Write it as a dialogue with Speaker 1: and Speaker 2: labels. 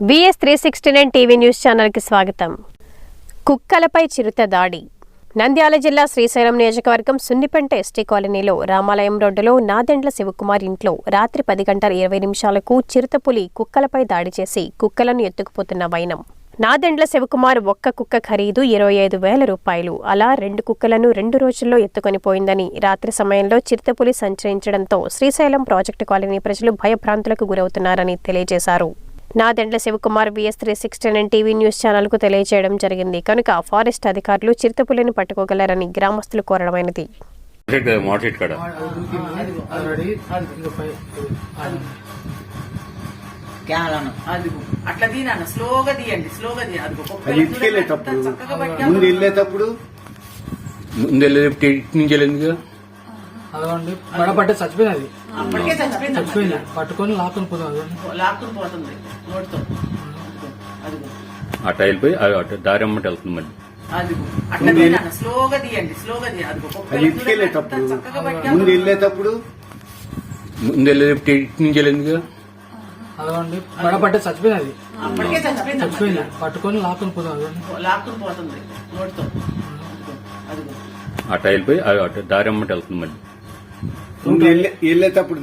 Speaker 1: VS three sixty nine TV news ఛానల్కి స్వాగతం. కుక్కలపై చిరుత దాడి. నంద్యాల జిల్లా శ్రీశైలం నియోజకవర్గం సున్నిపెంట ఎస్టీ కాలనీలో రామాలయం రోడ్డులో నాదెండ్ల శివకుమార్ ఇంట్లో రాత్రి పది గంటల ఇరవై నిమిషాలకు చిరుతపులి కుక్కలపై దాడి చేసి కుక్కలను ఎత్తుకుపోతున్న వైనం. నాదెండ్ల శివకుమార్ ఒక్క కుక్క ఖరీదు ఇరవై ఐదు వేల రూపాయలు. అలా రెండు కుక్కలను రెండు రోజుల్లో ఎత్తుకొని పోయిందని రాత్రి సమయంలో చిరుతపులి సంచరించడంతో శ్రీశైలం ప్రాజెక్టు కాలనీ ప్రజలు భయభ్రాంతులకు గురవుతున్నారని తెలియజేశారు. Nadendla Sivakumar VS three sixty nine TV news ఛానల్కు తెలియజేయడం జరిగింది. కనుక ఫారెస్ట్ అధికారులు చిరుతపులిని పట్టుకోగలరని గ్రామస్తులు కోరడమైనది.
Speaker 2: కదా?
Speaker 3: అట్లా తీయన స్లోగా తీయండి. స్లోగా
Speaker 4: వెళ్ళేటప్పుడు
Speaker 3: చక్కగా పట్టాము.
Speaker 4: ముందు వెళ్ళేటప్పుడు?
Speaker 2: వెళ్ళింది
Speaker 5: అదోండి పడబట్టే చచ్చిపోయినది.
Speaker 3: అప్పటికే చచ్చిపోయింది
Speaker 5: చచ్చిపోయింది. పట్టుకొని లాక్కుని పోతాం అదోండి.
Speaker 3: లాక్కుని పోతుంది. నోటితో అదిగో.
Speaker 2: ఆ టైల్ పోయి ఆ అటు దారి అమ్మటి వెళ్తుంది మళ్ళీ.
Speaker 3: స్లోగా తీయండి
Speaker 4: వెళ్ళేటప్పుడు. ముందు వెళ్ళేటప్పుడు
Speaker 2: ఇటు నుంచి
Speaker 5: పడబట్టే చచ్చిపోయినది.
Speaker 3: అప్పటికే చచ్చిపోయింది
Speaker 5: చచ్చిపోయింది. పట్టుకొని లాక్కుని పోతాం అదోండి.
Speaker 3: లాక్కుని పోతుంది. నోటితో అదిగో.
Speaker 2: ఆ టైల్ పోయి ఆ అటు దారి అమ్మటి వెళ్తుంది మళ్ళీ.
Speaker 4: వెళ్ళేటప్పుడు